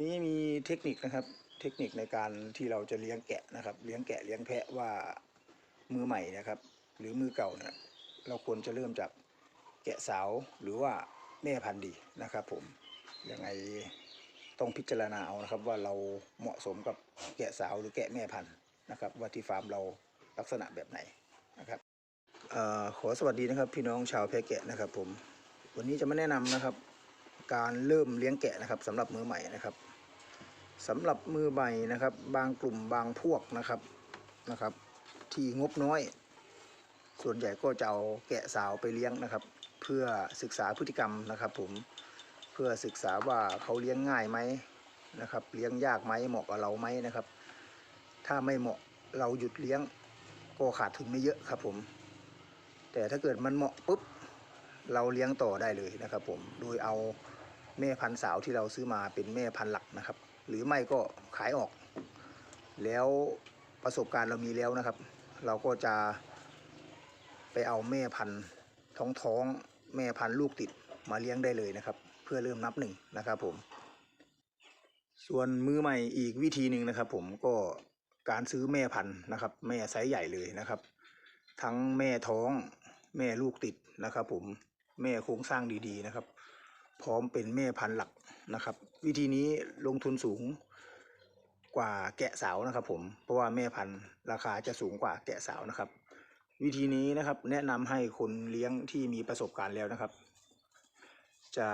นี้มีเทคนิคนะครับ เทคนิคในการที่เราจะเลี้ยงแกะนะครับ เลี้ยงแกะเลี้ยงแพะว่ามือใหม่นะครับ หรือมือเก่าเนี่ยเราควรจะเริ่มจากแกะสาวหรือว่าแม่พันธุ์ดีนะครับ ผมยังไงต้องพิจารณาเอานะครับว่าเราเหมาะสมกับแกะสาวหรือแกะแม่พันธุ์นะครับ ว่าที่ฟาร์มเราลักษณะแบบไหนนะครับออขอสวัสดีนะครับพี่น้องชาวแพะแกะนะครับ ผม วันนี้จะมาแนะนำนะครับ การเริ่มเลี้ยงแกะนะครับสำหรับมือใหม่นะครับ สำหรับมือใหม่นะครับ บางกลุ่มบางพวกนะครับนะครับ ที่งบน้อย ส่วนใหญ่ก็จะเอาแกะสาวไปเลี้ยงนะครับ เพื่อศึกษาพฤติกรรมนะครับ ผมเพื่อศึกษาว่าเขาเลี้ยงง่ายไหมนะครับ เลี้ยงยากไหมเหมาะกับเราไหมนะครับ ถ้าไม่เหมาะเราหยุดเลี้ยงก็ขาดทุนไม่เยอะครับผม แต่ถ้าเกิดมันเหมาะปุ๊บเราเลี้ยงต่อได้เลยนะครับ ผมโดยเอาแม่พันธุ์สาวที่เราซื้อมาเป็นแม่พันธุ์หลักนะครับ หรือไม่ก็ขายออก แล้วประสบการณ์เรามีแล้วนะครับ เราก็จะไปเอาแม่พันธุ์ท้องท้องๆแม่พันธุ์ลูกติดมาเลี้ยงได้เลยนะครับ เพื่อเริ่มนับหนึ่งนะครับผม ส่วนมือใหม่อีกวิธีหนึ่งนะครับ ผมก็การซื้อแม่พันธุ์นะครับ แม่ไซส์ใหญ่เลยนะครับ ทั้งแม่ท้องแม่ลูกติดนะครับ ผมแม่โครงสร้างดีๆนะครับ พร้อมเป็นแม่พันธุ์หลักนะครับ วิธีนี้ลงทุนสูงกว่าแกะสาวนะครับ ผมเพราะว่าแม่พันธุ์ราคาจะสูงกว่าแกะสาวนะครับ วิธีนี้นะครับแนะนำให้คนเลี้ยงที่มีประสบการณ์แล้วนะครับ จะ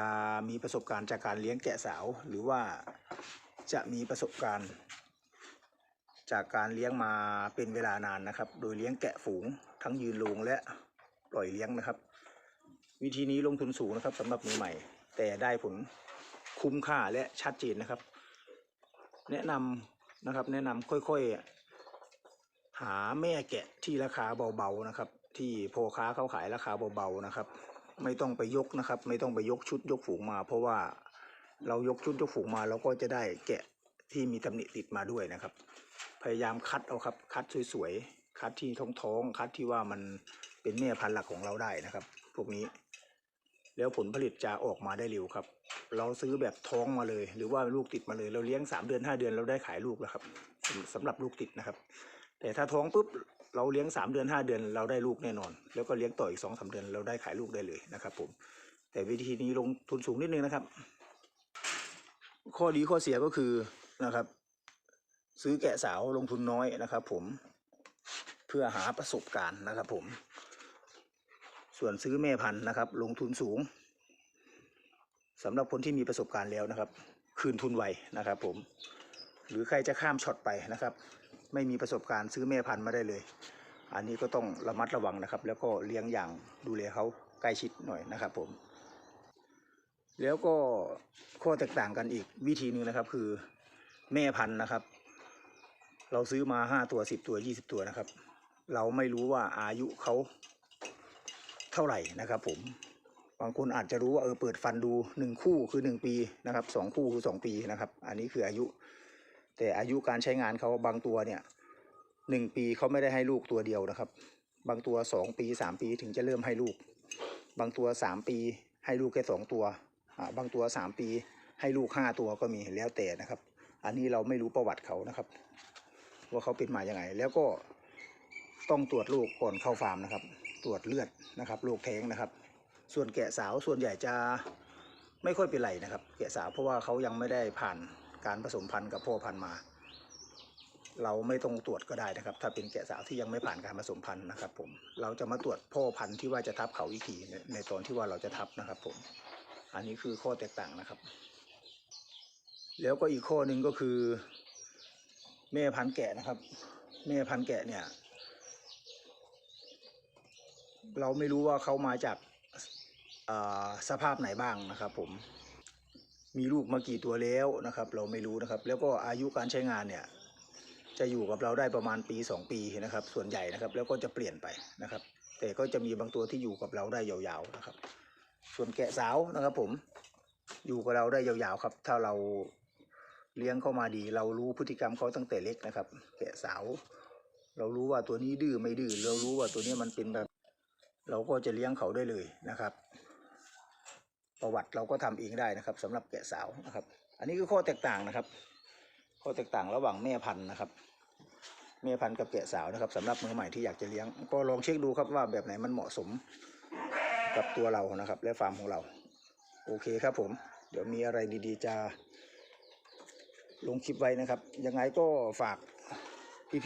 มีประสบการณ์จากการเลี้ยงแกะสาว หรือว่าจะมีประสบการณ์ จากการเลี้ยงมาเป็นเวลานานนะครับ โดยเลี้ยงแกะฝูงทั้งยืนโรงและปล่อยเลี้ยงนะครับ วิธีนี้ลงทุนสูงนะครับสำหรับมือใหม่ แต่ได้ผลคุ้มค่าและชัดเจนนะครับ แนะนำนะครับ แนะนำค่อยๆ หาแม่แกะที่ราคาเบาๆนะครับ ที่พ่อค้าเขาขายราคาเบาๆนะครับ ไม่ต้องไปยกนะครับ ไม่ต้องไปยกชุดยกฝูงมา เพราะว่าเรายกชุดยกฝูงมาเราก็จะได้แกะที่มีตำหนิติดมาด้วยนะครับ พยายามคัดเอาครับ คัดสวยๆคัดที่ท้องๆคัดที่ว่ามันเป็นแม่พันธุ์หลักของเราได้นะครับ พวกนี้ แล้วผลผลิตจะออกมาได้เร็วครับ เราซื้อแบบท้องมาเลย หรือว่าลูกติดมาเลย เราเลี้ยงสามเดือนห้าเดือนเราได้ขายลูกแล้วครับสำสำหรับลูกติดนะครับ แต่ถ้าท้องปุ๊บเราเลี้ยงสามเดือนห้าเดือนเราได้ลูกแน่นอน แล้วก็เลี้ยงต่ออีกสองสาเดือนเราได้ขายลูกได้เลยนะครับ ผม แต่วิธีนี้ลงทุนสูงนิดนึงนะครับ ข้อดีข้อเสียก็คือนะครับ ซื้อแกะสาวลงทุนน้อยนะครับ ผมเพื่อหาประสบการณ์นะครับ ผม ส่วนซื้อแม่พันธุ์นะครับ ลงทุนสูงสำหรับคนที่มีประสบการณ์แล้วนะครับ คืนทุนไวนะครับ ผม หรือใครจะข้ามช็อตไปนะครับ ไม่มีประสบการณ์ซื้อแม่พันธุ์มาได้เลย อันนี้ก็ต้องระมัดระวังนะครับ แล้วก็เลี้ยงอย่างดูแลเขาใกล้ชิดหน่อยนะครับ ผม แล้วก็ข้อแตกต่างกันอีกวิธีหนึงนะครับ คือแม่พันธุ์นะครับ เราซื้อมาห้าตัวสิบตัวยี่สิบตัวนะครับ เราไม่รู้ว่าอายุเขา เท่าไหร่นะครับผมบางคนอาจจะรู้ว่าเออเปิดฟันดูหนึ่งคู่คือหนึ่งปีนะครับสองคู่คือสองปีนะครับ อันนี้คืออายุ แต่อายุการใช้งานเขาบางตัวเนี่ยหนึ่งปีเขาไม่ได้ให้ลูกตัวเดียวนะครับ บางตัวสองปีสามปีถึงจะเริ่มให้ลูก บางตัวสามปีให้ลูกแค่สองตัวอ่าบางตัวสามปีให้ลูกห้าตัวก็มีแล้วแต่นะครับ อันนี้เราไม่รู้ประวัติเขานะครับ ว่าเขาเป็นมาอย่างไง แล้วก็ต้องตรวจลูกก่อนเข้าฟาร์มนะครับ ตรวจเลือดนะครับโรคแท้งนะครับ ส่วนแกะสาวส่วนใหญ่จะไม่ค่อยเป็นไรนะครับ แกะสาวเพราะว่าเขายังไม่ได้ผ่านการผสมพันธุ์กับพ่อพันธุ์มา เราไม่ต้องตรวจก็ได้นะครับ ถ้าเป็นแกะสาวที่ยังไม่ผ่านการผสมพันธุ์นะครับ ผมเราจะมาตรวจพ่อพันธุ์ที่ว่าจะทับเขาอีกทีในในตอนที่ว่าเราจะทับนะครับ ผม อันนี้คือข้อแตกต่างนะครับ แล้วก็อีกข้อหนึ่งก็คือ แม่พันธุ์แกะนะครับ แม่พันธุ์แกะเนี่ย เราไม่รู้ว่าเขามาจากสภาพไหนบ้างนะครับ ผม มีลูกมากี่ตัวแล้วนะครับ เราไม่รู้นะครับ แล้วก็อายุการใช้งานเนี่ยจะอยู่กับเราได้ประมาณปีสองปีนะครับ ส่วนใหญ่นะครับ แล้วก็จะเปลี่ยนไปนะครับ แต่ก็จะมีบางตัวที่อยู่กับเราได้ยาวๆนะครับ ส่วนแกะสาวนะครับ ผมอยู่กับเราได้ยาวๆครับ ถ้าเราเลี้ยงเข้ามาดี เรารู้พฤติกรรมเขาตั้งแต่เล็กนะครับ แกะสาว เรารู้ว่าตัวนี้ดื้อไม่ดื้อเรารู้ว่าตัวนี้มันเป็นแบบ เราก็จะเลี้ยงเขาได้เลยนะครับ ประวัติเราก็ทำเองได้นะครับสำหรับแกะสาวนะครับ อันนี้คือข้อแตกต่างนะครับ ข้อแตกต่างระหว่างแม่พันธุ์นะครับแม่พันธุ์กับแกะสาวนะครับสำหรับมือใหม่ที่อยากจะเลี้ยง ก็ลองเช็คดูครับว่าแบบไหนมันเหมาะสมกับตัวเรานะครับ และฟาร์มของเรา โอเคครับผม เดี๋ยวมีอะไรดีๆจะลงคลิปไว้นะครับ ยังไงก็ฝาก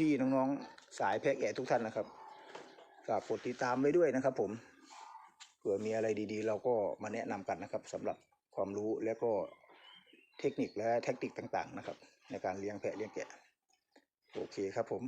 พี่ๆน้องๆสายแพะแกะทุกท่านนะครับ ฝากกดติดตามไว้ด้วยนะครับ ผมเผื่อมีอะไรดีๆ เราก็มาแนะนำกันนะครับสำหรับความรู้และก็เทคนิคและแท็กติกต่างๆนะครับ ในการเลี้ยงแพะเลี้ยงแกะ โอเคครับผม